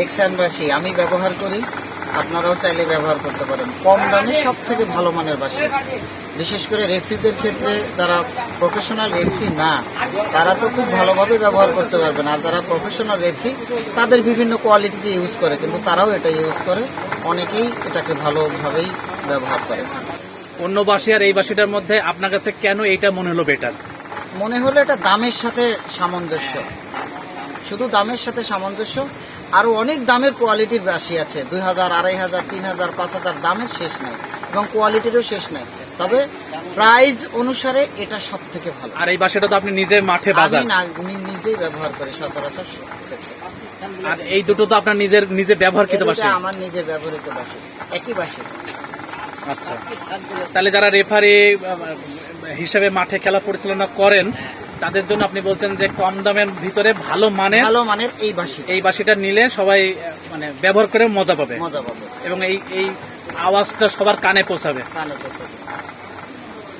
এক্সানবাসী আমি ব্যবহার করি আপনারাও চাইলে ব্যবহার করতে পারেন। কম দামে সব থেকে ভালো মানের বাসি। বিশেষ করে রেফ্রিদের ক্ষেত্রে যারা প্রফেশনাল রেফ্রি না তারা তো খুব ভালোভাবে ব্যবহার করতে পারবেন। আর যারা প্রফেশনাল রেফ্রি তাদের বিভিন্ন কোয়ালিটিতে ইউজ করে কিন্তু তারাও এটা ইউজ করে। অনেকেই এটাকে ভালোভাবেই ব্যবহার করে। অন্য বাসি আর এই বাসিটার মধ্যে আপনার কাছে কেন এটা মনে হলো বেটার মনে হলো এটা দামের সাথে সামঞ্জস্য। শুধু দামের সাথে সামঞ্জস্য আরও অনেক দামের কোয়ালিটির বাসি আছে। দুই হাজার আড়াই হাজার তিন হাজার পাঁচ হাজার দামের শেষ নাই এবং কোয়ালিটিরও শেষ নাই। তবে প্রাইস অনুসারে এটা সব থেকে ভালো। আর এই বাসিটা তো আপনি নিজে মাঠে বাজার। না- আমি নিজেই ব্যবহার করি সচরাচর আর এই দুটো তো আপনার নিজের নিজে ব্যবহারকৃত বাসি। আমার নিজে ব্যবহৃত বাসি। একই বাসি। আচ্ছা। তাহলে যারা রেফারি হিসেবে মাঠে খেলা পরিচালনা করেন তাদের জন্য আপনি বলছেন যে কম দামের ভিতরে ভালো মানে ভালো মানের এই বাসি। এই বাসিটা নিলে সবাই মানে ব্যবহার করে মজা পাবে। মজা পাবে। এবং এই এই আওয়াজটা সবার কানে পৌঁছাবে। কানে পৌঁছাবে।